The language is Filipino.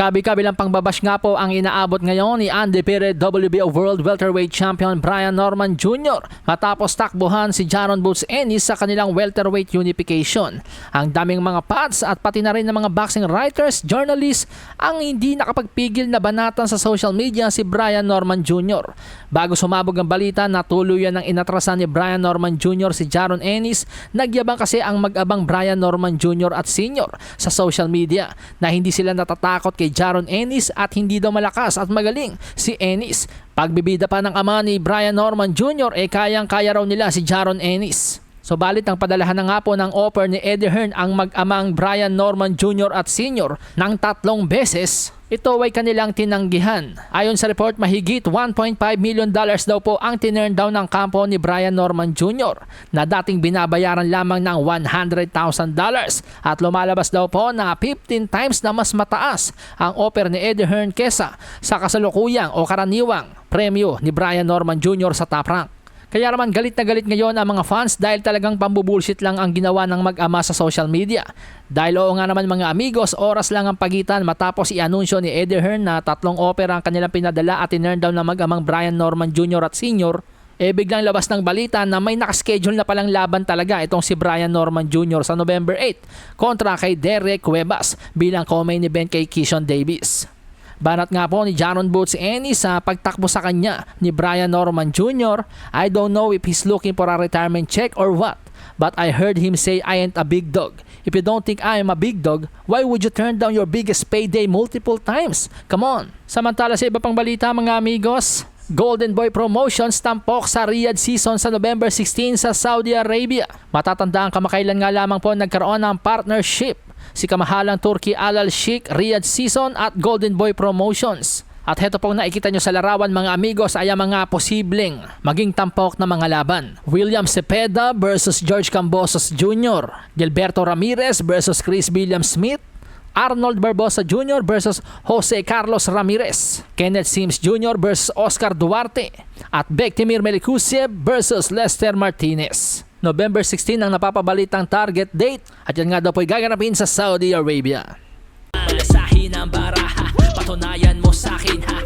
Kabi-kabilang pangbabash nga po ang inaabot ngayon ni undefeated WBO World Welterweight Champion Brian Norman Jr. matapos takbuhan si Jaron Boots Ennis sa kanilang welterweight unification. Ang daming mga pads at pati na rin ng mga boxing writers, journalists ang hindi nakapagpigil na banatan sa social media si Brian Norman Jr. Bago sumabog ang balita na tuluyan ng inatrasan ni Brian Norman Jr. si Jaron Ennis, nagyabang kasi ang mag-abang Brian Norman Jr. at Sr. sa social media na hindi sila natatakot kay Jaron Ennis at hindi daw malakas at magaling si Ennis. Pagbibida pa ng ama ni Brian Norman Jr. eh kayang-kaya raw nila si Jaron Ennis. Subalit ang padalahan na nga po ng offer ni Eddie Hearn ang mag-amang Brian Norman Jr. at Sr. ng tatlong beses, ito ay kanilang tinanggihan. Ayon sa report, mahigit 1.5 million dollars daw po ang tinurn down ng kampo ni Brian Norman Jr. na dating binabayaran lamang ng 100,000 dollars at lumalabas daw po na 15 times na mas mataas ang offer ni Eddie Hearn kesa sa kasalukuyang o karaniwang premyo ni Brian Norman Jr. sa top rank. Kaya naman galit na galit ngayon ang mga fans dahil talagang pambubulshit lang ang ginawa ng mag-ama sa social media. Dahil oo nga naman mga amigos, oras lang ang pagitan matapos i-anunsyo ni Eddie Hearn na tatlong opera ang kanilang pinadala at tinurn down ng mag-amang Brian Norman Jr. at Sr. Eh biglang labas ng balita na may nakaschedule na palang laban talaga itong si Brian Norman Jr. sa November 8 kontra kay Derek Cuevas bilang co-main event kay Kishon Davis. Banat nga po ni Jaron Boots Ennis sa pagtakbo sa kanya ni Brian Norman Jr. I don't know if he's looking for a retirement check or what. But I heard him say I ain't a big dog. If you don't think I am a big dog, why would you turn down your biggest payday multiple times? Come on. Samantala sa iba pang balita mga amigos, Golden Boy Promotions tampok sa Riyadh season sa November 16 sa Saudi Arabia. Matatandaan kamakailan nga lamang po nagkaroon ng partnership si kamahalang Turkey Alal Sheikh Riyadh Season at Golden Boy Promotions. At heto pong nakikita nyo sa larawan mga amigos ay ang mga posibleng maging tampok na mga laban. William Cepeda versus George Cambosos Jr. Gilberto Ramirez versus Chris William Smith. Arnold Barbosa Jr. versus Jose Carlos Ramirez. Kenneth Sims Jr. versus Oscar Duarte. At Bektimir Melikusiev versus Lester Martinez. November 16 ang napapabalitang target date at yan nga daw po'y gaganapin sa Saudi Arabia. Alasahin ang baraha, patunayan mo sa akin ha